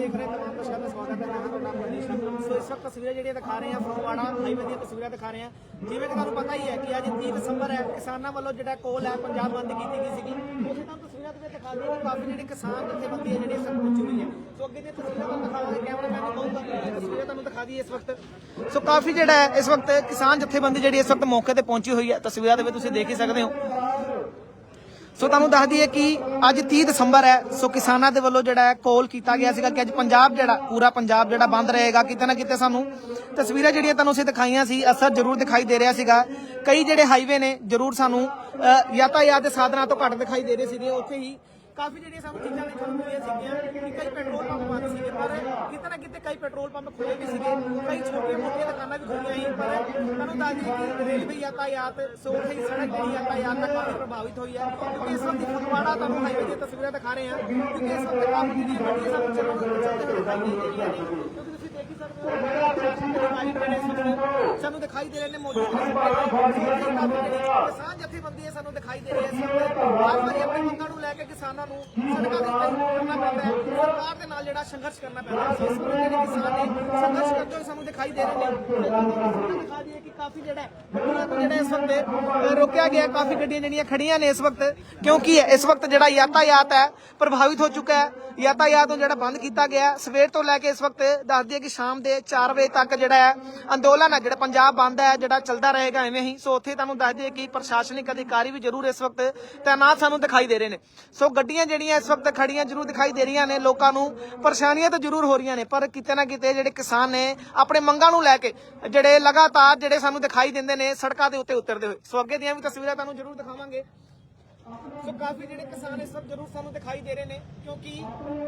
ਦੇਖ ਰਹੇ ਤਮਾਮ ਦਰਸ਼ਕਾਂ ਦਾ ਸਵਾਗਤ ਹੈ। ਮੈਂ ਹਾਂ ਤੁਹਾਡਾ ਮਨੀਸ਼ ਸੋ ਇਸ ਵਕਤ ਤਸਵੀਰਾਂ ਜਿਹੜੀਆਂ ਦਿਖਾ ਰਹੇ ਹਾਂ, ਫਗਵਾੜਾ ਹਾਈਵੇ ਦੀਆਂ ਤਸਵੀਰਾਂ ਦਿਖਾ ਰਹੇ ਹਾਂ। ਜਿਵੇਂ ਕਿ ਤੁਹਾਨੂੰ ਪਤਾ ਹੀ ਹੈ ਕਿ ਅੱਜ 30 ਦਸੰਬਰ ਹੈ, ਕਿਸਾਨਾਂ ਵੱਲੋਂ ਜਿਹੜਾ ਕੋਲ ਹੈ, ਪੰਜਾਬ ਬੰਦ ਕੀਤੀ ਗਈ ਸੀਗੀ। ਉਸੇ ਤੁਹਾਨੂੰ ਤਸਵੀਰਾਂ ਦੇ ਵਿੱਚ ਦਿਖਾ ਦਈਏ ਕਿ ਕਾਫੀ ਜਿਹੜੀ ਕਿਸਾਨ ਜਥੇਬੰਦੀ ਹੈ, ਜਿਹੜੀ ਸਭ ਪਹੁੰਚੀ ਹੋਈ ਹੈ। ਸੋ ਅੱਗੇ ਦੀਆਂ ਤਸਵੀਰਾਂ ਤੁਹਾਨੂੰ ਦਿਖਾਵਾਂਗੇ ਕੈਮਰਾਮੈਨ ਨੂੰ ਕਹੂੰਗਾ ਤਸਵੀਰਾਂ ਤੁਹਾਨੂੰ ਦਿਖਾ ਦਈਏ ਇਸ ਵਕਤ। ਸੋ ਕਾਫੀ ਜਿਹੜਾ ਹੈ, ਇਸ ਵਕਤ ਕਿਸਾਨ ਜਥੇਬੰਦੀ ਜਿਹੜੀ ਇਸ ਵਕਤ ਮੌਕੇ ਤੇ ਪਹੁੰਚੀ ਹੋਈ ਹੈ, ਤਸਵੀਰਾਂ ਦੇ ਵਿੱਚ ਤੁਸੀਂ ਦੇਖ ਹੀ ਸਕਦੇ ਹੋ। ਸੋ ਤੁਹਾਨੂੰ ਦੱਸ ਦਈਏ ਕਿ ਅੱਜ 30 ਦਸੰਬਰ ਹੈ ਸੋ ਕਿਸਾਨਾਂ ਦੇ ਵੱਲੋਂ ਜਿਹੜਾ ਹੈ ਕੋਲ ਕੀਤਾ ਗਿਆ ਸੀਗਾ ਕਿ ਅੱਜ ਪੰਜਾਬ ਜਿਹੜਾ ਪੂਰਾ ਪੰਜਾਬ ਜਿਹੜਾ ਬੰਦ ਰਹੇਗਾ ਕਿਤੇ ਨਾ ਕਿਤੇ ਸਾਨੂੰ ਤਸਵੀਰਾਂ ਜਿਹੜੀਆਂ ਤੁਹਾਨੂੰ ਅਸੀਂ ਦਿਖਾਈਆਂ ਸੀ ਅਸਰ ਜ਼ਰੂਰ ਦਿਖਾਈ ਦੇ ਰਿਹਾ ਸੀਗਾ। ਕਈ ਜਿਹੜੇ ਹਾਈਵੇ ਨੇ ਜ਼ਰੂਰ ਸਾਨੂੰ ਅ, ਯਾਤਾਯਾਤ ਦੇ ਸਾਧਨਾਂ ਤੋਂ ਘੱਟ ਦਿਖਾਈ ਦੇ ਰਹੇ ਸੀਗੇ ਉੱਥੇ ਹੀ ਕਾਫੀ ਜਿਹੜੀਆਂ ਸਾਨੂੰ ਚੀਜ਼ਾਂ ਦੇਖਣ ਨੂੰ ਮਿਲੀਆਂ ਸੀਗੀਆਂ, ਕਿ ਕਈ ਪੈਟਰੋਲ ਪੰਪ ਬੰਦ ਸੀਗੇ, ਪਰ ਕਿਤੇ ਨਾ ਕਿਤੇ ਕਈ ਪੈਟਰੋਲ ਪੰਪ ਖੁੱਲੇ ਵੀ ਸੀਗੇ, ਕਈ ਛੋਟੀਆਂ ਮੋਟੀਆਂ ਦੁਕਾਨਾਂ ਵੀ ਖੁੱਲੀਆਂ ਸੀ, ਪਰ ਤੁਹਾਨੂੰ ਦੱਸ ਦਈਏ ਕਿ ਰੇਲਵੇ ਯਾਤਾਯਾਤ ਸੋ ਉੱਥੇ ਹੀ ਸੜਕ ਜਿਹੜੀ ਯਾਤਾਯਾਤ ਤੱਕ ਕਾਫੀ ਪ੍ਰਭਾਵਿਤ ਹੋਈ ਹੈ, ਕਿਉਂਕਿ ਇਸ ਵਕਤ ਫਗਵਾੜਾ ਤੁਹਾਨੂੰ ਹਾਈਵੇ ਦੀਆਂ ਤਸਵੀਰਾਂ ਦਿਖਾ ਰਹੇ ਹਾਂ, ਕਿਉਂਕਿ ਇਸ ਵਕਤ ਕਾਫੀ ਜਿਹੜੀਆਂ ਗੱਡੀਆਂ ਸਾਨੂੰ ਚੱਲਣ ਦੇ ਰਹੀਆਂ ਸਾਨੂੰ ਦਿਖਾਈ ਦੇ ਰਹੇ ਨੇ ਮੌਜੂਦ ਕਿਸਾਨ ਜਥੇਬੰਦੀ ਹੈ ਸਾਨੂੰ ਦਿਖਾਈ ਦੇ ਰਹੀ ਵਕਤ ਹਰ ਵਾਰੀ ਆਪਣੇ ਮੰਗਾਂ ਨੂੰ ਲੈ ਕੇ ਕਿਸਾਨਾਂ ਨੂੰ ਸੜਕਾਂ ਦੇ ਉੱਤੇ ਕਰਨਾ ਪੈਂਦਾ ਹੈ ਸਰਕਾਰ ਦੇ ਨਾਲ ਜਿਹੜਾ ਸੰਘਰਸ਼ ਕਰਨਾ ਪੈਂਦਾ ਹੈ ਸੋ ਇਸ ਵਕਤ ਜਿਹੜੇ ਕਿਸਾਨ ਨੇ ਸੰਘਰਸ਼ ਕਰਦੇ ਹੋਏ ਸਾਨੂੰ ਦਿਖਾਈ ਦੇ ਰਹੇ ਨੇ। ਦਿਖਾ ਦਈਏ ਕਿ ਕਾਫੀ ਜਿਹੜਾ ਹੈ, ਗੱਡੀਆਂ ਨੂੰ ਜਿਹੜਾ ਇਸ ਵਕਤ ਰੋਕਿਆ ਗਿਆ। ਕਾਫੀ ਗੱਡੀਆਂ ਜਿਹੜੀਆਂ ਖੜੀਆਂ ਨੇ ਇਸ ਵਕਤ ਕਿਉਂਕਿ ਇਸ ਵਕਤ ਜਿਹੜਾ ਯਾਤਾਯਾਤ ਹੈ ਪ੍ਰਭਾਵਿਤ ਹੋ ਚੁੱਕਾ ਹੈ। ਯਾਤਾਯਾਤ ਨੂੰ ਜਿਹੜਾ ਬੰਦ ਕੀਤਾ ਗਿਆ ਸਵੇਰ ਤੋਂ ਲੈ ਕੇ ਇਸ ਵਕਤ ਦੱਸ ਦਈਏ ਕਿ ਸ਼ਾਮ ਦੇ 4 ਵਜੇ ਤੱਕ ਜਿਹੜਾ ਹੈ, ਅੰਦੋਲਨ ਹੈ, ਜਿਹੜਾ ਪੰਜਾਬ ਬੰਦ ਹੈ, ਜਿਹੜਾ ਚੱਲਦਾ ਰਹੇਗਾ ਐਵੇਂ ਹੀ। ਸੋ ਉੱਥੇ ਤੁਹਾਨੂੰ ਦੱਸ ਦਈਏ ਕਿ ਪ੍ਰਸ਼ਾਸਨਿਕ ਅਧਿਕਾਰੀ ਵੀ ਜ਼ਰੂਰ ਇਸ ਵਕਤ ਤਾਇਨਾਤ ਸਾਨੂੰ ਦਿਖਾਈ ਦੇ ਰਹੇ ਨੇ। ਸੋ ਗੱਡੀਆਂ ਜਿਹੜੀਆਂ ਇਸ ਵਕਤ ਖੜੀਆਂ ਜ਼ਰੂਰ ਦਿਖਾਈ ਦੇ ਰਹੀਆਂ ਨੇ। ਲੋਕਾਂ ਨੂੰ ਪਰੇਸ਼ਾਨੀਆਂ ਤਾਂ ਜ਼ਰੂਰ ਹੋ ਰਹੀਆਂ ਨੇ, ਪਰ ਕਿਤੇ ਨਾ ਕਿਤੇ ਜਿਹੜੇ ਕਿਸਾਨ ਨੇ ਆਪਣੇ ਮੰਗਾਂ ਨੂੰ ਲੈ ਕੇ ਜਿਹੜੇ ਲਗਾਤਾਰ ਜਿਹੜੇ ਸਾਨੂੰ ਦਿਖਾਈ ਦਿੰਦੇ ਨੇ, ਸੜਕਾਂ ਦੇ ਉੱਤੇ ਉਤਰਦੇ ਹੋਏ। ਸੋ ਅੱਗੇ ਦੀਆਂ ਵੀ ਤਸਵੀਰਾਂ ਤੁਹਾਨੂੰ ਜ਼ਰੂਰ ਦਿਖਾਵਾਂਗੇ। ਸੋ ਕਾਫੀ ਜਿਹੜੇ ਕਿਸਾਨ ਇਸ ਵਕਤ ਜ਼ਰੂਰ ਸਾਨੂੰ ਦਿਖਾਈ ਦੇ ਰਹੇ ਨੇ, ਕਿਉਂਕਿ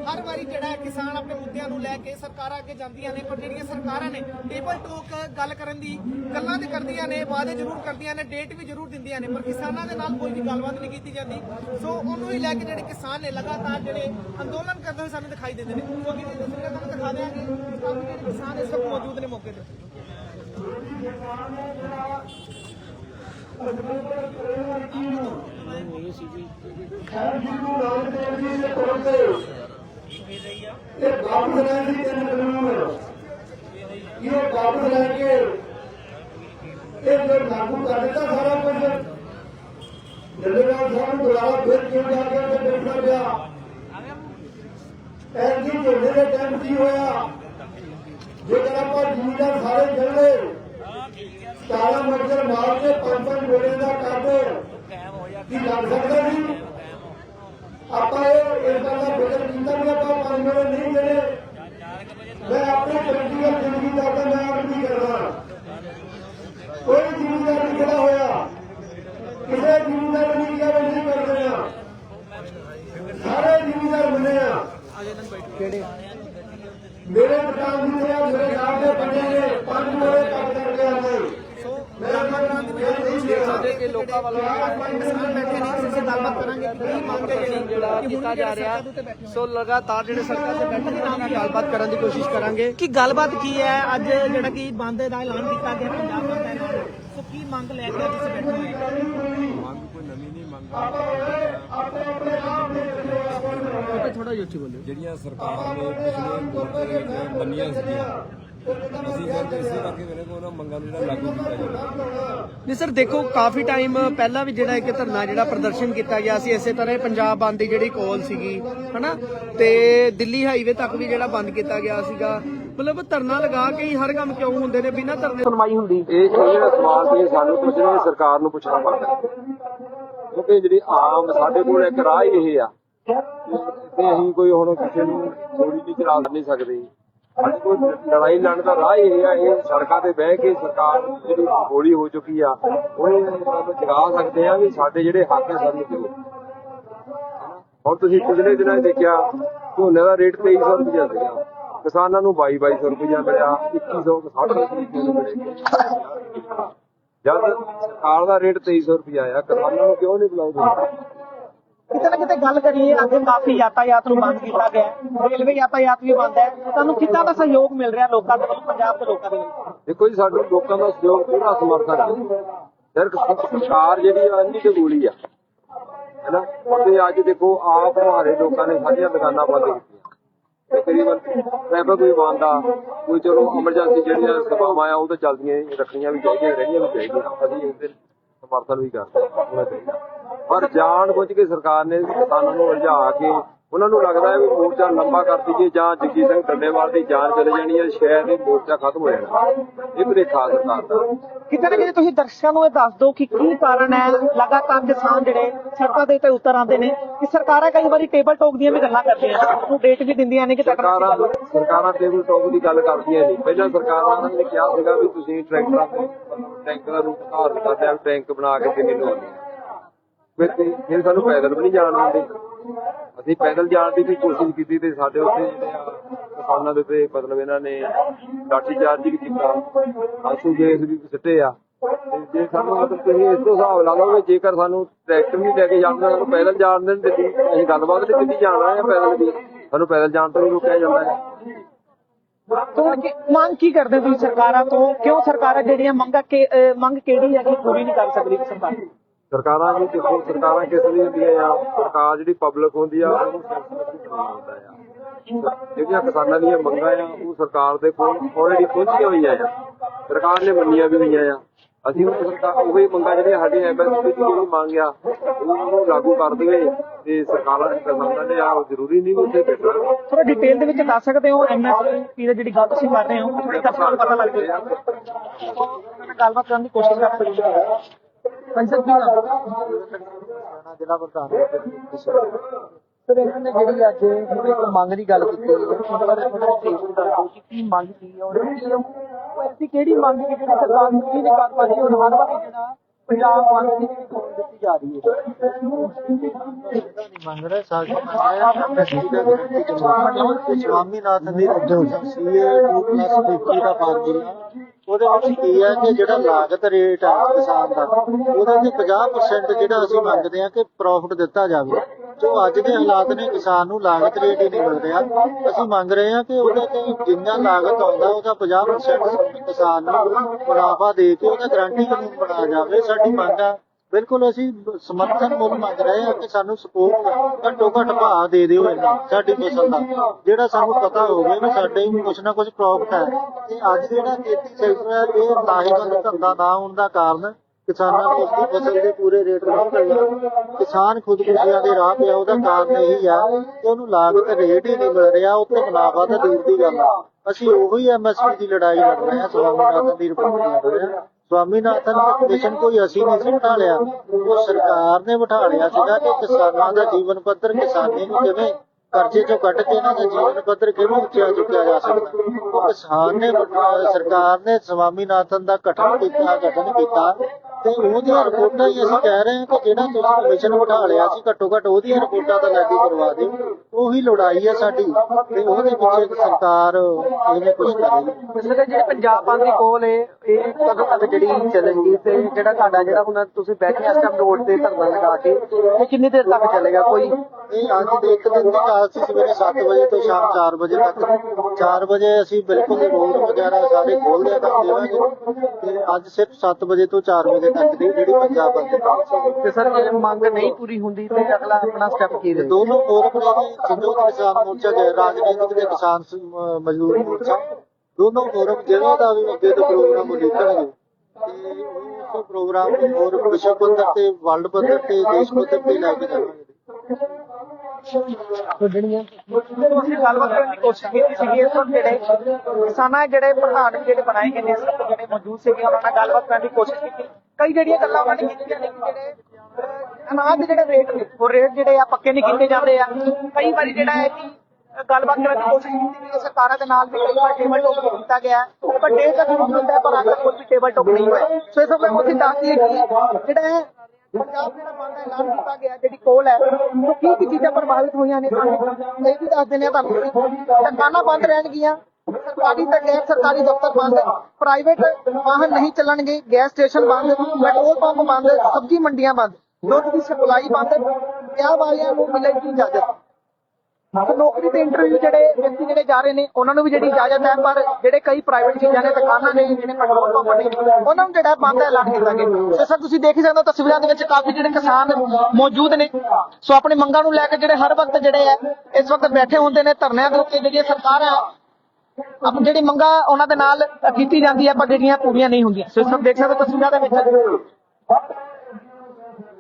ਹਰ ਵਾਰੀ ਜਿਹੜਾ ਕਿਸਾਨ ਆਪਣੇ ਮੁੱਦਿਆਂ ਨੂੰ ਲੈ ਕੇ ਸਰਕਾਰਾਂ ਅੱਗੇ ਜਾਂਦੀਆਂ ਨੇ, ਪਰ ਜਿਹੜੀਆਂ ਸਰਕਾਰਾਂ ਨੇ ਟੇਬਲ ਟੋਕ ਗੱਲ ਕਰਨ ਦੀ ਗੱਲਾਂ ਤੇ ਕਰਦੀਆਂ ਨੇ, ਵਾਅਦੇ ਜ਼ਰੂਰ ਕਰਦੀਆਂ ਨੇ ਡੇਟ ਵੀ ਜ਼ਰੂਰ ਦਿੰਦੀਆਂ ਨੇ, ਪਰ ਕਿਸਾਨਾਂ ਦੇ ਨਾਲ ਕੋਈ ਵੀ ਗੱਲਬਾਤ ਨਹੀਂ ਕੀਤੀ ਜਾਂਦੀ। ਸੋ ਉਹਨੂੰ ਹੀ ਲੈ ਕੇ ਜਿਹੜੇ ਕਿਸਾਨ ਨੇ ਲਗਾਤਾਰ ਜਿਹੜੇ ਅੰਦੋਲਨ ਕਰਦੇ ਹੋਏ ਸਾਨੂੰ ਦਿਖਾਈ ਦਿੰਦੇ ਨੇ। ਸੋ ਅੱਗੇ ਤਸਵੀਰਾਂ ਤੁਹਾਨੂੰ ਦਿਖਾ ਦਿਆਂਗੇ ਕਾਫੀ ਜਿਹੜੇ ਕਿਸਾਨ ਇਸ ਵਕਤ ਮੌਜੂਦ ਨੇ ਮੌਕੇ ਤੇ। ਇਹ ਵਾਪਸ ਲੈਣ ਦੀ ਤਿੰਨ ਕਾਨੂੰਨ ਇਹ ਵਾਪਸ ਲੈ ਕੇ ਇਹ ਜੋ ਲਾਗੂ ਕਰ ਦਿੱਤਾ ਸਾਰਾ ਕੁਝ ਜੱਲੇਵਾਲ ਸਾਹਿਬ ਨੂੰ ਦੁਬਾਰਾ ਫਿਰ ਕਿਉਂ ਜਾ ਕੇ ਉੱਥੇ ਬੈਠਣਾ ਪਿਆ ਐਂਦੀ ਝੋਨੇ ਦੇ ਟਾਈਮ ਕੀ ਹੋਇਆ ਜੇਕਰ ਆਪਾਂ ਜ਼ਿਮੀਦਾਰ ਸਾਰੇ ਜੰਗਲੇ ਤਾਲਾ ਮੱਛਰ ਮਾਰ ਕੇ ਪੰਜ ਪੰਜ ਗੋਲੇ ਦਾ ਕਰਦੇ ਕੀ ਲੱਗ ਸਕਦਾ ਸੀ ਆਪਾਂ ਇਹ ਇਸ ਗੱਲ ਦਾ ਫਿਕਰ ਕੀਤਾ ਵੀ ਆਪਾਂ ਪੰਜ ਮਿੰਟ ਨਹੀਂ ਜਿਹੜੇ ਮੈਂ ਆਪਣੀ ਪੋਲੀਟੀਕਲ ਜ਼ਿੰਦਗੀ ਦਾ ਤਾਂ ਮੈਂ ਆਪ ਨਹੀਂ ਕਰਦਾ। ਕੋਈ ਜ਼ਿੰਮੇਦਾਰ ਨਹੀਂ ਖੜਾ ਹੋਇਆ? ਕਿਸੇ ਜ਼ਿੰਮੇਦਾਰ ਨਹੀਂ ਕਿਹਾ ਵੀ ਨਹੀਂ ਕਰਦੇ ਆ। ਸਾਰੇ ਜ਼ਿੰਮੇਦਾਰ ਬਣੇ ਆ। ਕਿਹੜੇ ਮੇਰੇ ਪ੍ਰਧਾਨ ਜੀ ਨੇ ਮੇਰੇ ਨਾਲ ਦੇ ਬੰਦੇ ਨੇ ਪੰਜ ਮੇਰੇ ਕੱਟ ਕਰਕੇ ਆਏ ਸਕਦੇ ਕਿ ਲੋਕਾਂ ਵੱਲੋਂ ਕਿਸਾਨ ਬੈਠੇ ਨੇ ਅਸੀਂ ਗੱਲਬਾਤ ਕਰਾਂਗੇ ਕਿ ਕੀ ਮੰਗ ਹੈ ਜਿਹੜੀ ਕੀਤਾ ਜਾ ਰਿਹਾ ਸੋ ਲਗਾਤਾਰ ਜਿਹੜੇ ਸੜਕਾਂ ਤੇ ਬੈਠੇ ਨੇ ਨਾਲ ਗੱਲਬਾਤ ਕਰਨ ਦੀ ਕੋਸ਼ਿਸ਼ ਕਰਾਂਗੇ ਕਿ ਗੱਲਬਾਤ ਕੀ ਹੈ ਅੱਜ ਜਿਹੜਾ ਕਿ ਬੰਦ ਦਾ ਐਲਾਨ ਕੀਤਾ ਗਿਆ ਪੰਜਾਬ ਬੰਦ ਦਾ ਐਲਾਨ ਸੋ ਕੀ ਮੰਗ ਲੈ ਕੇ ਅੱਜ ਅਸੀਂ ਬੈਠੇ ਹੋਏ ਹਾਂ ਮੰਗ ਕੋਈ ਨਵੀਂ ਨਹੀਂ ਮੰਗ ਥੋੜਾ ਜਿਹਾ ਉੱਚੀ ਬੋਲਿਓ ਜਿਹੜੀਆਂ ਸਰਕਾਰ ਨੇ ਪਿਛਲੇ ਮੋਰਚੇ ਬੰਨੀਆਂ ਸੀਗੀਆਂ ਅਸੀਂ ਸਰ ਇਸੇ ਕਰਕੇ ਮੇਰੇ ਕੋਲ ਉਹਨਾਂ ਮੰਗਾਂ ਨੂੰ ਜਿਹੜਾ ਲਾਗੂ ਕੀਤਾ ਜਾਵੇ ਨਹੀਂ ਸਰ, ਦੇਖੋ, ਕਾਫੀ ਟਾਈਮ ਪਹਿਲਾਂ ਵੀ ਜਿਹੜਾ ਇੱਕ ਧਰਨਾ ਜਿਹੜਾ ਪ੍ਰਦਰਸ਼ਨ ਕੀਤਾ ਗਿਆ ਸੀ, ਇਸੇ ਤਰ੍ਹਾਂ ਹੀ ਪੰਜਾਬ ਬੰਦ ਦੀ ਜਿਹੜੀ ਕਾਲ ਸੀਗੀ, ਹਨਾ? ਤੇ ਦਿੱਲੀ ਹਾਈਵੇ ਤੱਕ ਵੀ ਜਿਹੜਾ ਬੰਦ ਕੀਤਾ ਗਿਆ ਸੀਗਾ। ਮਤਲਬ ਧਰਨਾ ਲਗਾ ਕੇ ਹੀ ਹਰ ਕੰਮ ਕਿਉਂ ਹੁੰਦੇ ਨੇ? ਬਿਨਾਂ ਧਰਨੇ ਸੁਣਵਾਈ ਹੁੰਦੀ। ਇਹ ਜਿਹੜਾ ਸਵਾਲ ਤੁਸੀਂ ਸਾਨੂੰ ਪੁੱਛਣਾ ਸਰਕਾਰ ਨੂੰ ਪੁੱਛਣਾ ਪੈਂਦਾ ਕਿਉਂਕਿ ਜਿਹੜੀ ਆਮ ਸਾਡੇ ਕੋਲ ਇੱਕ ਰਾਹ ਹੀ ਇਹ ਆ। ਤੇ ਅਸੀਂ ਕੋਈ ਹੁਣ ਕਿਸੇ ਨੂੰ ਗੋਲੀ ਨਹੀਂ ਚਲਾ ਨਹੀਂ ਸਕਦੇ। ਸਾਡੇ ਕੋਲ ਲੜਾਈ ਲੜਨ ਦਾ ਰਾਹ ਹੀ ਇਹ ਆ, ਇਹ ਸੜਕਾਂ ਤੇ ਬਹਿ ਕੇ ਸਰਕਾਰ ਜਿਹੜੀ ਗੋਲੀ ਹੋ ਚੁੱਕੀ ਆ, ਉਹਨੇ ਸਾਨੂੰ ਜਗਾ ਸਕਦੇ ਆ ਵੀ ਸਾਡੇ ਜਿਹੜੇ ਹੱਕ ਹੈ ਸਾਨੂੰ ਦਿਓ। ਹੁਣ ਤੁਸੀਂ ਪਿਛਲੇ ਦਿਨਾਂ ਦੇਖਿਆ, ਝੋਨੇ ਦਾ ਰੇਟ 2300 ਰੁਪਇਆ ਸੀਗਾ। ਕਿਸਾਨਾਂ ਨੂੰ 22 2200 ਰੁਪਇਆ ਮਿਲਿਆ 2160 ਰੁਪਏ ਮਿਲਿਆ। ਜਦ ਸਰਕਾਰ ਦਾ ਰੇਟ 2300 ਰੁਪਇਆ ਆ, ਕਿਸਾਨਾਂ ਨੂੰ ਕਿਉਂ ਨਹੀਂ ਬੁਲਾਉਂਦੇ? ਕਿਤੇ ਗੱਲ ਕਰੀਏ ਅੱਗੇ ਕਾਫੀ ਯਾਤਾਯਾਤ ਨੂੰ ਬੰਦ ਕੀਤਾ ਗਿਆ ਹੈ। ਰੇਲਵੇ ਯਾਤਾਯਾਤ ਵੀ ਬੰਦ ਹੈ। ਤੁਹਾਨੂੰ ਕਿੱਦਾਂ ਦਾ ਸਹਿਯੋਗ ਮਿਲ ਰਿਹਾ ਲੋਕਾਂ ਦੇ ਵੱਲੋਂ ਪੰਜਾਬ ਦੇ ਲੋਕਾਂ ਦੇ ਵੱਲੋਂ ਦੇਖੋ ਜੀ, ਸਾਡੇ ਲੋਕਾਂ ਦਾ ਸਹਿਯੋਗ ਪੂਰਾ ਸਮਰਥਨ ਹੈ। ਫਿਰ ਸਰਕਾਰ ਜਿਹੜੀ ਆ, ਇੰਨੀ ਤੇ ਗੋਲੀ ਆ। ਹੈਨਾ? ਤੇ ਅੱਜ ਦੇਖੋ, ਆਪ ਹਮਾਰੇ ਲੋਕਾਂ ਨੇ ਸਾਰੀਆਂ ਦੁਕਾਨਾਂ ਬੰਦ ਕੀਤੀਆਂ। ਤਕਰੀਬਨ ਟ੍ਰੈਫਿਕ ਵੀ ਬੰਦ ਆ। ਕੋਈ ਚਲੋ ਐਮਰਜੈਂਸੀ ਜਿਹੜੀਆਂ ਸੇਵਾਵਾਂ ਆ, ਉਹ ਤਾਂ ਚੱਲਦੀਆਂ ਹੀ ਰੱਖਣੀਆਂ ਵੀ ਚਾਹੀਦੀਆਂ, ਰਹਿਣੀਆਂ ਵੀ ਚਾਹੀਦੀਆਂ। ਅਸੀਂ ਇਸ ਦੇ ਸਮਰਥਨ ਵੀ ਕਰਦੇ ਹਾਂ। ਹੋਣਾ ਚਾਹੀਦਾ ਪਰ ਜਾਣ ਬੁੱਝ ਕੇ ਸਰਕਾਰ ਨੇ ਕਿਸਾਨਾਂ ਨੂੰ ਉਲਝਾ ਕੇ ਉਹਨਾਂ ਨੂੰ ਲੱਗਦਾ ਹੈ ਵੀ ਮੋਰਚਾ ਲੰਬਾ ਕਰ ਦਈਏ ਜਾਂ ਜੱਗੀ ਸਿੰਘ ਡੱਲੇਵਾਲ ਦੀ ਜਾਨ ਚਲੇ ਜਾਣੀ ਹੈ ਸ਼ਾਇਦ ਇਹ ਮੋਰਚਾ ਖਤਮ ਹੋ ਜਾਣਾ। ਇਹ ਭੁਲੇਖਾ ਸਰਕਾਰ ਦਾ। ਕਿਤੇ ਨਾ ਕਿਤੇ ਤੁਸੀਂ ਦਰਸ਼ਕਾਂ ਨੂੰ ਇਹ ਦੱਸ ਦਿਓ ਕਿ ਕੀ ਕਾਰਨ ਹੈ ਲਗਾਤਾਰ ਕਿਸਾਨ ਜਿਹੜੇ ਸੜਕਾਂ ਦੇ ਉੱਤੇ ਉਤਰ ਆਉਂਦੇ ਨੇ ਕਿ ਸਰਕਾਰਾਂ ਕਈ ਵਾਰੀ ਟੇਬਲ ਟੋਕ ਦੀਆਂ ਵੀ ਗੱਲਾਂ ਕਰਦੀਆਂ ਨੂੰ ਡੇਟ ਵੀ ਦਿੰਦੀਆਂ ਨੇ ਕਿ ਸਰਕਾਰਾਂ ਸਰਕਾਰਾਂ ਟੇਬਲ ਟਾਕ ਦੀ ਗੱਲ ਕਰਦੀਆਂ ਨਹੀਂ। ਪਹਿਲਾਂ ਸਰਕਾਰਾਂ ਨੇ ਕਿਹਾ ਸੀਗਾ ਵੀ ਤੁਸੀਂ ਟਰੈਕਟਰਾਂ ਤੇ ਟੈਂਕਰਾਂ ਨੂੰ ਧਾਰਨ ਕਰਦੇ ਆ ਟੈਂਕ ਬਣਾ ਕੇ ਜ਼ਮੀਨ ਨੂੰ ਆਉਂਦੇ ਫਿਰ ਤੇ- ਫਿਰ ਸਾਨੂੰ ਪੈਦਲ ਵੀ ਨਹੀਂ ਜਾਣ ਦਿੰਦੇ। ਅਸੀਂ ਪੈਦਲ ਜਾਣ ਦੀ ਵੀ ਕੋਸ਼ਿਸ਼ ਕੀਤੀ ਤੇ ਸਾਡੇ ਉੱਤੇ ਜਿਹੜੇ ਆ ਕਿਸਾਨਾਂ ਦੇ ਉੱਤੇ ਮਤਲਬ ਇਹਨਾਂ ਨੇ ਲਾਠੀ ਚਾਰਜ ਵੀ ਕੀਤਾ। ਆਸੂ ਗੈਸ ਵੀ ਸਿੱਟੇ ਆ। ਤੇ ਜੇ ਸਾਨੂੰ ਮਤਲਬ ਤੁਸੀਂ ਇਸ ਤੋਂ ਹਿਸਾਬ ਲਾ ਲਓ ਵੀ ਜੇਕਰ ਸਾਨੂੰ ਟਰੈਕਟਰ ਵੀ ਲੈ ਕੇ ਜਾਂਦੇ ਸਾਨੂੰ ਪੈਦਲ ਜਾਣ ਦੇ ਨਹੀਂ ਅਸੀਂ ਗੱਲਬਾਤ ਨਹੀਂ ਦਿੱਤੀ ਜਾਣਾ ਹੈ ਪੈਦਲ ਵੀ। ਸਾਨੂੰ ਪੈਦਲ ਜਾਣ ਤੋਂ ਵੀ ਰੋਕਿਆ ਜਾਂਦਾ ਹੈ। ਤੋਂ ਕੀ- ਮੰਗ ਕੀ ਕਰਦੇ ਹੋ ਤੁਸੀਂ ਸਰਕਾਰਾਂ ਤੋਂ? ਕਿਉਂ ਸਰਕਾਰਾਂ ਜਿਹੜੀਆਂ ਮੰਗਾਂ ਕਿ ਅਹ ਮੰਗ ਕਿਹੜੀ ਹੈ ਕਿ ਪੂਰੀ ਨਹੀਂ ਕਰ ਸਕਦੀ ਸਰਕਾਰ ਸਰਕਾਰਾਂ ਦੀ ਦੇਖੋ ਸਰਕਾਰਾਂ ਕਿਸ ਲਈ ਹੁੰਦੀਆਂ ਆ? ਸਰਕਾਰ ਜਿਹੜੀ ਪਬਲਿਕ ਹੁੰਦੀ ਆ ਉਹਨੂੰ ਹੁੰਦਾ ਆ ਜਿਹੜੀਆਂ ਕਿਸਾਨਾਂ ਦੀਆਂ ਮੰਗਾਂ ਆ ਉਹ ਸਰਕਾਰ ਦੇ ਕੋਲ ਆਲਰੇਡੀ ਪਹੁੰਚੀਆਂ ਹੋਈਆਂ ਆ। ਸਰਕਾਰ ਨੇ ਮੰਨੀਆਂ ਵੀ ਹੋਈਆਂ ਆ। ਅਸੀਂ ਉਹ ਸਰਕਾਰ ਉਹੀ ਮੰਗਾਂ ਜਿਹੜੀਆਂ ਸਾਡੀ ਐਮਐਸਪੀ ਦੀ ਜਿਹੜੀ ਮੰਗ ਆ ਉਹਨੂੰ ਲਾਗੂ ਕਰ ਦੇਵੇ ਤੇ ਸਰਕਾਰਾਂ ਕਿਸਾਨਾਂ ਨੇ ਆ ਜ਼ਰੂਰੀ ਨਹੀਂ ਵੀ ਉੱਥੇ ਬੈਠਣਾ ਥੋੜਾ ਡਿਟੇਲ ਦੇ ਵਿੱਚ ਦੱਸ ਸਕਦੇ ਹੋ ਐਮਐਸਪੀ ਦੀ ਜਿਹੜੀ ਗੱਲ ਤੁਸੀਂ ਕਰ ਰਹੇ ਹੋ? ਦਰਸ਼ਕਾਂ ਨੂੰ ਪਤਾ ਲੱਗ ਨਾਲ ਗੱਲਬਾਤ ਕਰਨ ਦੀ ਕੋਸ਼ਿਸ਼ ਕਰ ਸਕਦੇ ਹੋ। ਕੀ ਨਾਮ ਜ਼ਿਲ੍ਹਾ ਪ੍ਰਧਾਨ ਸਰ ਇਹਨਾਂ ਨੇ ਜਿਹੜੀ ਅੱਜ ਇੱਕ ਮੰਗ ਦੀ ਗੱਲ ਕੀਤੀ ਕਿ ਕੀ ਮੰਗ ਕੀ ਹੈ ਔਰ ਕੀ ਉਹ ਐਸੀ ਕਿਹੜੀ ਮੰਗ ਹੈ ਜਿਹੜੀ ਸਰਕਾਰ ਨੂੰ ਕੀ ਨਹੀਂ ਕਰ ਪਾ ਰਹੀ ਹੁਣ ਹਰ ਵਾਰੀ ਜਿਹੜਾ ਪੰਜਾਬ ਬੰਦ ਦੀ ਜਿਹੜੀ ਕੋਲ ਦਿੱਤੀ ਜਾ ਰਹੀ ਹੈ ਮੰਗ ਰਿਹਾ ਸਾਡੀ ਸਵਾਮੀਨਾਥਨ ਦੀ ਜੋ ਸੀਏ 2+50 ਦਾ ਫਾਰਮੂਲਾ ਉਹਦੇ ਵਿੱਚ ਕੀ ਹੈ ਕਿ ਜਿਹੜਾ ਲਾਗਤ ਰੇਟ ਹੈ ਕਿਸਾਨ ਦਾ, ਉਹਦੇ ਤੇ 50% ਜਿਹੜਾ ਅਸੀਂ ਮੰਗਦੇ ਹਾਂ ਕਿ ਪ੍ਰੋਫਿਟ ਦਿੱਤਾ ਜਾਵੇ। ਜੋ ਅੱਜ ਦੇ ਹਾਲਾਤ ਨੇ, ਕਿਸਾਨ ਨੂੰ ਲਾਗਤ ਰੇਟ ਹੀ ਨਹੀਂ ਮਿਲ ਰਿਹਾ। ਅਸੀਂ ਮੰਗ ਰਹੇ ਹਾਂ ਕਿ ਉਹਦੇ ਤੇ ਜਿੰਨਾ ਲਾਗਤ ਆਉਂਦਾ, ਉਹਦਾ 50% ਕਿਸਾਨ ਨੂੰ ਮੁਨਾਫਾ ਦੇ ਕੇ ਉਹਦਾ ਗਾਰੰਟੀ ਕਾਨੂੰਨ ਬਣਾਇਆ ਜਾਵੇ। ਸਾਡੀ ਮੰਗ ਹੈ ਬਿਲਕੁਲ ਅਸੀਂ ਸਮਰਥਨ ਮੁੱਲ ਮੰਗ ਰਹੇ ਹਾਂ ਕਿ ਸਾਨੂੰ ਸਪੋਰਟ ਘੱਟੋ ਘੱਟ ਭਾਅ ਦੇ ਦਿਓ ਇਹਨਾਂ ਸਾਡੀ ਫਸਲ ਦਾ। ਜਿਹੜਾ ਸਾਨੂੰ ਪਤਾ ਹੋਵੇ ਵੀ ਸਾਡੇ ਵੀ ਕੁਛ ਨਾ ਕੁਛ ਪ੍ਰੋਫਿਟ ਹੈ। ਤੇ ਅੱਜ ਜਿਹੜਾ ਖੇਤੀ ਸੈਕਟਰ ਹੈ, ਇਹ ਲਾਹੇਵੰਦ ਧੰਦਾ ਨਾ ਹੋਣ ਦਾ ਕਾਰਨ ਕਿਸਾਨਾਂ ਨੂੰ ਉਸਦੀ ਫਸਲ ਦੇ ਪੂਰੇ ਰੇਟ ਨਹੀਂ ਮਿਲਦਾ ਕਿਸਾਨ ਖੁਦਕੁਸ਼ੀਆਂ ਦੇ ਰਾਹ ਪਿਆ ਉਹਦਾ ਕਾਰਨ ਇਹੀ ਆ ਕਿ ਉਹਨੂੰ ਲਾਗਤ ਰੇਟ ਹੀ ਨਹੀਂ ਮਿਲ ਰਿਹਾ ਉੱਤੇ ਮੁਨਾਫਾ ਤਾਂ ਦੂਰ ਦੀ ਗੱਲ ਆ। ਅਸੀਂ ਉਹੀ ਐਮਐਸਪੀ ਦੀ ਲੜਾਈ ਲੜ ਰਹੇ ਹਾਂ, ਸਵਾਮੀਨਾਥਨ ਦੀ ਰਿਪੋਰਟ ਲੜ ਰਹੇ ਹਾਂ। ਸਵਾਮੀਨਾਥਨ ਕਮਿਸ਼ਨ ਕੋਈ ਅਸੀਂ ਨਹੀਂ ਸੀ ਬਿਠਾ ਲਿਆ। ਉਹ ਸਰਕਾਰ ਨੇ ਬਿਠਾ ਲਿਆ ਸੀਗਾ ਕਿ ਕਿਸਾਨਾਂ ਦਾ ਜੀਵਨ ਪੱਧਰ ਕਿਸਾਨੀ ਨੂੰ ਕਿਵੇਂ ਕਰਜ਼ੇ ਚੋਂ ਕੱਢ ਕੇ ਇਹਨਾਂ ਦਾ ਜੀਵਨ ਪੱਧਰ ਕਿਵੇਂ ਉੱਚਾ ਚੁੱਕਿਆ ਜਾ ਸਕਦਾ? ਉਹ ਕਿਸਾਨ ਨੇ ਸਰਕਾਰ ਨੇ ਸਵਾਮੀਨਾਥਨ ਦਾ ਗਠਨ ਕੀਤਾ ਗਠਨ ਕੀਤਾ ਤੇ ਉਹਦੀਆਂ ਰਿਪੋਰਟਾਂ ਹੀ ਅਸੀਂ ਕਹਿ ਰਹੇ ਹਾਂ ਕਿ ਜਿਹੜਾ ਤੁਸੀਂ ਕਮਿਸ਼ਨ ਬਿਠਾ ਲਿਆ ਸੀ ਘੱਟੋ ਘੱਟ ਉਹਦੀਆਂ ਰਿਪੋਰਟਾਂ ਤਾਂ ਲਾਗੂ ਕਰਵਾ ਦਿਓ। ਉਹੀ ਲੜਾਈ ਹੈ ਸਾਡੀ ਤੇ ਉਹਦੇ ਪਿੱਛੇ ਸਰਕਾਰ ਇਹਨੇ ਕੁਝ ਕਰੀ ਪਿਛਲੇ ਜਿਹੜੇ ਪੰਜਾਬ ਬੰਦ ਦੀ ਕੋਲ ਹੈ ਇਹ ਕਦੋਂ ਤੱਕ ਜਿਹੜੀ ਚੱਲੇਗੀ ਤੇ ਜਿਹੜਾ ਤੁਹਾਡਾ ਜਿਹੜਾ ਹੁਣ ਤੁਸੀਂ ਬੈਠੇ ਇਸ ਟਾਈਮ ਰੋਡ ਤੇ ਧਰਨਾ ਲਗਾ ਕੇ ਇਹ ਕਿੰਨੀ ਦੇਰ ਤੱਕ ਚੱਲੇਗਾ ਕੋਈ? ਇਹ ਅੱਜ ਦੇ ਇੱਕ ਦਿਨ ਦੀ ਕਾਲ ਸੀ ਸਵੇਰੇ 7 ਵਜੇ ਤੋਂ ਸ਼ਾਮ 4 ਵਜੇ ਤੱਕ 4 ਵਜੇ ਅਸੀਂ ਬਿਲਕੁਲ ਰੋਡ ਵਗੈਰਾ ਸਾਰੇ ਖੋਲ ਦਿਆ ਤੇ ਅੱਜ ਸਿਰਫ 7 ਵਜੇ ਤੋਂ 4 ਵਜੇ ਤੱਕ ਦੀ ਜਿਹੜੀ ਪੰਜਾਬ ਬੰਦ ਦੀ ਤੇ ਸਰ ਜੇ ਮੰਗ ਨਹੀਂ ਪੂਰੀ ਹੁੰਦੀ ਤੇ ਅਗਲਾ ਆਪਣਾ ਸਟੈਪ ਕੀ ਰਹੇਗਾ ਦੋਨੋਂ ਫੋਰਮ ਨੇ ਸੰਯੁਕਤ ਕਿਸਾਨ ਮੋਰਚਾ ਗੈਰ ਰਾਜਨੀਤਿਕ ਤੇ ਕਿਸਾਨ ਮਜ਼ਦੂਰ ਮੋਰਚਾ ਦੋਨੋਂ ਫੋਰਮ ਜਿਹੜਾ ਦਾ ਵੀ ਅੱਗੇ ਤੋਂ ਪ੍ਰੋਗਰਾਮ ਉਲੀਕਣਗੇ ਤੇ ਪ੍ਰੋਗਰਾਮ ਹੋਰ ਵਿਸ਼ਵ ਪੱਧਰ ਤੇ ਵਰਲਡ ਪੱਧਰ ਤੇ ਦੇਸ਼ ਪੱਧਰ ਤੇ ਲੈ ਕੇ ਜਾਵਾਂਗੇ ਤੁਸੀਂ ਗੱਲਬਾਤ ਕਰਨ ਦੀ ਕੋਸ਼ਿਸ਼ ਕੀਤੀ ਸੀਗੀ, ਇਸ ਵਕਤ ਜਿਹੜੇ ਕਿਸਾਨਾਂ ਜਿਹੜੇ ਪ੍ਰਧਾਨ ਜਿਹੜੇ ਬਣਾਏ ਗਏ ਨੇ, ਇਸ ਵਕਤ ਜਿਹੜੇ ਮੌਜੂਦ ਸੀਗੇ, ਉਹਨਾਂ ਨਾਲ ਗੱਲਬਾਤ ਕਰਨ ਦੀ ਕੋਸ਼ਿਸ਼ ਕੀਤੀ। ਕਈ ਜਿਹੜੀਆਂ ਗੱਲਾਂ ਉਹਨਾਂ ਨੇ ਕੀਤੀਆਂ ਨੇ ਕਿ ਜਿਹੜੇ ਅਨਾਜ ਦੇ ਜਿਹੜੇ ਰੇਟ ਨੇ, ਉਹ ਰੇਟ ਜਿਹੜੇ ਆ ਪੱਕੇ ਨਹੀਂ ਕੀਤੇ ਜਾਂਦੇ ਆ। ਕਈ ਵਾਰੀ ਜਿਹੜਾ ਹੈ ਕਿ ਗੱਲਬਾਤ ਕਰਨ ਦੀ ਕੋਸ਼ਿਸ਼ ਕੀਤੀ ਗਈ ਸਰਕਾਰਾਂ ਦੇ ਨਾਲ ਵੀ ਕਈ ਵਾਰ ਟੇਬਲ ਟੋਕ ਕੀਤਾ ਗਿਆ। ਹੈ। ਪਰ ਡੇ ਤੱਕ ਹੁੰਦਾ, ਪਰ ਅੱਜ ਤੱਕ ਕੋਈ ਵੀ ਟੇਬਲ ਟੋਕ ਨਹੀਂ ਹੋਇਆ। ਸੋ ਇਸ ਵਕਤ ਅਸੀਂ ਦੱਸ ਦਈਏ ਕਿ ਜਿਹੜਾ ਪੰਜਾਬ ਜਿਹੜਾ ਬੰਦ ਦਾ ਐਲਾਨ ਕੀਤਾ ਗਿਆ, ਜਿਹੜੀ ਕੋਲ ਹੈ, ਉਹ ਕੀ ਕੀ ਚੀਜ਼ਾਂ ਪ੍ਰਭਾਵਿਤ ਹੋਈਆਂ ਨੇ ਤੁਹਾਨੂੰ? ਇਹ ਵੀ ਦੱਸ ਦਿੰਦੇ ਆ ਤੁਹਾਨੂੰ। ਦੁਕਾਨਾਂ ਬੰਦ ਰਹਿਣਗੀਆਂ ਸਰਕਾਰੀ ਤੇ ਗੈਰ ਸਰਕਾਰੀ ਦਫ਼ਤਰ ਬੰਦ ਪ੍ਰਾਈਵੇਟ ਵਾਹਨ ਨਹੀਂ ਚੱਲਣਗੇ ਗੈਸ ਸਟੇਸ਼ਨ ਬੰਦ ਪੈਟਰੋਲ ਪੰਪ ਬੰਦ, ਸਬਜ਼ੀ ਮੰਡੀਆਂ ਬੰਦ, ਦੁੱਧ ਦੀ ਸਪਲਾਈ ਬੰਦ, ਵਿਆਹ ਵਾਲਿਆਂ ਨੂੰ ਮਿਲੇਗੀ ਇਜਾਜ਼ਤ। ਸੋ ਨੌਕਰੀ ਤੇ ਇੰਟਰਵਿਊ ਜਿਹੜੇ ਵਿਅਕਤੀ ਜਿਹੜੇ ਜਾ ਰਹੇ ਨੇ, ਉਹਨਾਂ ਨੂੰ ਵੀ ਜਿਹੜੀ ਇਜਾਜ਼ਤ ਹੈ, ਪਰ ਜਿਹੜੇ ਕਈ ਪ੍ਰਾਈਵੇਟ ਚੀਜ਼ਾਂ ਨੇ, ਦੁਕਾਨਾਂ ਨੇ ਜਿਹੜੇ ਪੈਟਰੋਲ ਪੰਪ ਨੇ, ਉਹਨਾਂ ਨੂੰ ਜਿਹੜਾ ਬੰਦ ਐਲਾਨ ਕੀਤਾ ਗਿਆ। ਸੋ ਸਰ, ਤੁਸੀਂ ਦੇਖ ਹੀ ਸਕਦੇ ਹੋ, ਤਸਵੀਰਾਂ ਦੇ ਵਿੱਚ ਕਾਫੀ ਜਿਹੜੇ ਕਿਸਾਨ ਮੌਜੂਦ ਨੇ। ਸੋ ਆਪਣੀ ਮੰਗਾਂ ਨੂੰ ਲੈ ਕੇ ਜਿਹੜੇ ਹਰ ਵਕਤ ਜਿਹੜੇ ਆ ਇਸ ਵਕਤ ਬੈਠੇ ਹੁੰਦੇ ਨੇ, ਧਰਨਿਆਂ ਦੇ ਉੱਤੇ ਜਿਹੜੀਆਂ ਸਰਕਾਰਾਂ ਆਪ ਜਿਹੜੀ ਮੰਗਾਂ ਉਹਨਾਂ ਦੇ ਨਾਲ ਕੀਤੀ ਜਾਂਦੀ ਹੈ, ਪਰ ਜਿਹੜੀਆਂ ਪੂਰੀਆਂ ਨਹੀਂ ਹੁੰਦੀਆਂ। ਸੋ ਇਸ ਦੇਖ ਸਕਦੇ ਹੋ ਤਸਵੀਰਾਂ ਦੇ ਵਿੱਚ।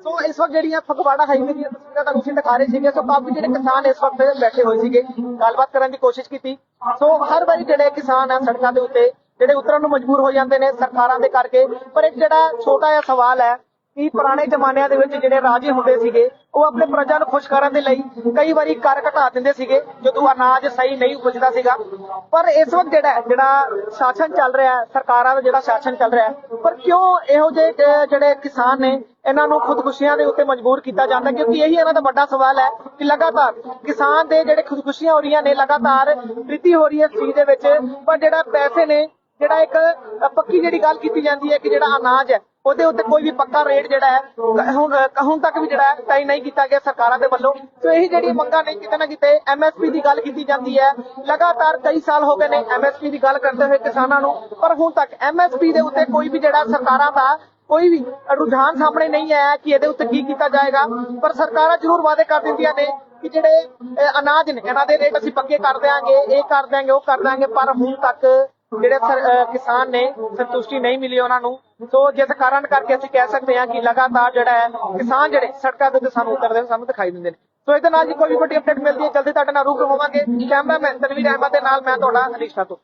ਸੋ ਇਸ ਵਕਤ ਜਿਹੜੀਆਂ ਫਗਵਾੜਾ ਹਾਈਵੇ ਦੀਆਂ ਤਸਵੀਰਾਂ ਤੁਹਾਨੂੰ ਅਸੀਂ ਦਿਖਾ ਰਹੇ ਸੀਗੇ, ਸੋ ਕਾਫੀ ਜਿਹੜੇ ਕਿਸਾਨ ਇਸ ਵਕਤ ਬੈਠੇ ਹੋਏ ਸੀਗੇ, ਗੱਲਬਾਤ ਕਰਨ ਦੀ ਕੋਸ਼ਿਸ਼ ਕੀਤੀ। ਸੋ ਹਰ ਵਾਰੀ ਜਿਹੜੇ ਕਿਸਾਨ ਆ ਸੜਕਾਂ ਦੇ ਉੱਤੇ, ਜਿਹੜੇ ਉਤਰਨ ਨੂੰ ਮਜਬੂਰ ਹੋ ਜਾਂਦੇ ਨੇ ਸਰਕਾਰਾਂ ਦੇ ਕਰਕੇ, ਪਰ ਇੱਕ ਜਿਹੜਾ ਛੋਟਾ ਜਿਹਾ ਸਵਾਲ ਹੈ ਕਿ ਪੁਰਾਣੇ ਜ਼ਮਾਨਿਆਂ ਦੇ ਵਿੱਚ ਜਿਹੜੇ ਰਾਜੇ ਹੁੰਦੇ ਸੀਗੇ, ਉਹ ਆਪਣੇ ਪ੍ਰਜਾ ਨੂੰ ਖੁਸ਼ ਕਰਨ ਦੇ ਲਈ ਕਈ ਵਾਰੀ ਕਰ ਘਟਾ ਦਿੰਦੇ ਸੀਗੇ, ਜਦੋਂ ਅਨਾਜ ਸਹੀ ਨਹੀਂ ਉਪਜਦਾ ਸੀਗਾ। ਪਰ ਇਸ ਵਕਤ ਜਿਹੜਾ ਜਿਹੜਾ ਸ਼ਾਸਨ ਚੱਲ ਰਿਹਾ ਹੈ, ਸਰਕਾਰਾਂ ਦਾ ਜਿਹੜਾ ਸ਼ਾਸਨ ਚੱਲ ਰਿਹਾ ਹੈ, ਪਰ ਕਿਉਂ ਇਹੋ ਜਿਹੇ ਜਿਹੜੇ ਕਿਸਾਨ ਨੇ, ਇਹਨਾਂ ਨੂੰ ਖੁਦਕੁਸ਼ੀਆਂ ਦੇ ਉੱਤੇ ਮਜਬੂਰ ਕੀਤਾ ਜਾਂਦਾ? ਕਿਉਂਕਿ ਇਹੀ ਇਹਨਾਂ ਦਾ ਵੱਡਾ ਸਵਾਲ ਹੈ ਕਿ ਲਗਾਤਾਰ ਕਿਸਾਨ ਦੇ ਜਿਹੜੇ ਖੁਦਕੁਸ਼ੀਆਂ ਹੋ ਰਹੀਆਂ ਨੇ, ਲਗਾਤਾਰ ਵ੍ਰਿੱਧੀ ਹੋ ਰਹੀ ਹੈ ਇਸ ਚੀਜ਼ ਦੇ ਵਿੱਚ, ਪਰ ਜਿਹੜਾ ਪੈਸੇ ਨੇ ਜਿਹੜਾ ਇੱਕ ਪੱਕੀ ਜਿਹੜੀ ਗੱਲ ਕੀਤੀ ਜਾਂਦੀ ਹੈ ਕਿ ਜਿਹੜਾ ਅਨਾਜ ਹੈ, ਉਹਦੇ ਉੱਤੇ ਕੋਈ ਵੀ ਪੱਕਾ ਰੇਟ ਜਿਹੜਾ ਹੈ ਹੁਣ ਹੁਣ ਤੱਕ ਵੀ ਜਿਹੜਾ ਹੈ ਤੈਅ ਨਹੀਂ ਕੀਤਾ ਗਿਆ ਸਰਕਾਰਾਂ ਦੇ ਵੱਲੋਂ। ਸੋ ਇਹੀ ਜਿਹੜੀ ਮੰਗਾਂ ਨੇ, ਕਿਤੇ ਨਾ ਕਿਤੇ ਐਮਐਸਪੀ ਦੀ ਗੱਲ ਕੀਤੀ ਜਾਂਦੀ ਹੈ। ਲਗਾਤਾਰ ਕਈ ਸਾਲ ਹੋ ਗਏ ਨੇ ਐਮਐਸਪੀ ਦੀ ਗੱਲ ਕਰਦੇ ਹੋਏ ਕਿਸਾਨਾਂ ਨੂੰ, ਪਰ ਹੁਣ ਤੱਕ ਐਮਐਸਪੀ ਦੇ ਉੱਤੇ ਕੋਈ ਵੀ ਜਿਹੜਾ ਸਰਕਾਰਾਂ ਦਾ ਕੋਈ ਵੀ ਰੁਝਾਨ ਸਾਹਮਣੇ ਨਹੀਂ ਆਇਆ ਕਿ ਇਹਦੇ ਉੱਤੇ ਕੀ ਕੀਤਾ ਜਾਏਗਾ। ਪਰ ਸਰਕਾਰਾਂ ਜ਼ਰੂਰ ਵਾਅਦੇ ਕਰ ਦਿੰਦੀਆਂ ਨੇ ਕਿ ਜਿਹੜੇ ਅਨਾਜ ਨੇ, ਇਹਨਾਂ ਦੇ ਰੇਟ ਅਸੀਂ ਪੱਕੇ ਕਰ ਦਿਆਂਗੇ, ਇਹ ਕਰ ਦਿਆਂਗੇ, ਉਹ ਕਰ ਦਿਆਂਗੇ, ਪਰ ਹੁਣ ਤੱਕ ਜਿਹੜੇ ਕਿਸਾਨ ਨੇ ਸੰਤੁਸ਼ਟੀ ਨਹੀਂ ਮਿਲੀ ਉਹਨਾਂ ਨੂੰ, ਸੋ ਜਿਸ ਕਾਰਨ ਕਰਕੇ ਅਸੀਂ ਕਹਿ ਸਕਦੇ ਹਾਂ ਕਿ ਲਗਾਤਾਰ ਜਿਹੜਾ ਹੈ, ਕਿਸਾਨ ਜਿਹੜੇ ਸੜਕਾਂ ਦੇ ਉੱਤੇ ਸਾਨੂੰ ਉਤਰਦੇ ਹੋਏ ਸਾਨੂੰ ਦਿਖਾਈ ਦਿੰਦੇ ਨੇ। ਸੋ ਇਹਦੇ ਨਾਲ ਜੀ ਕੋਈ ਵੀ ਵੱਡੀ ਅਪਡੇਟ ਮਿਲਦੀ ਹੈ, ਜਲਦੀ ਤੁਹਾਡੇ ਨਾਲ ਰੂਬਰੂ ਹੋਵਾਂਗੇ। ਕੈਮਰਾਮੈਨ ਤਨਵੀਰ ਅਹਿਮਦ ਦੇ ਨਾਲ ਮੈਂ ਤੁਹਾਡਾ ਅਨੀਸ਼ਾ ਤੋਂ।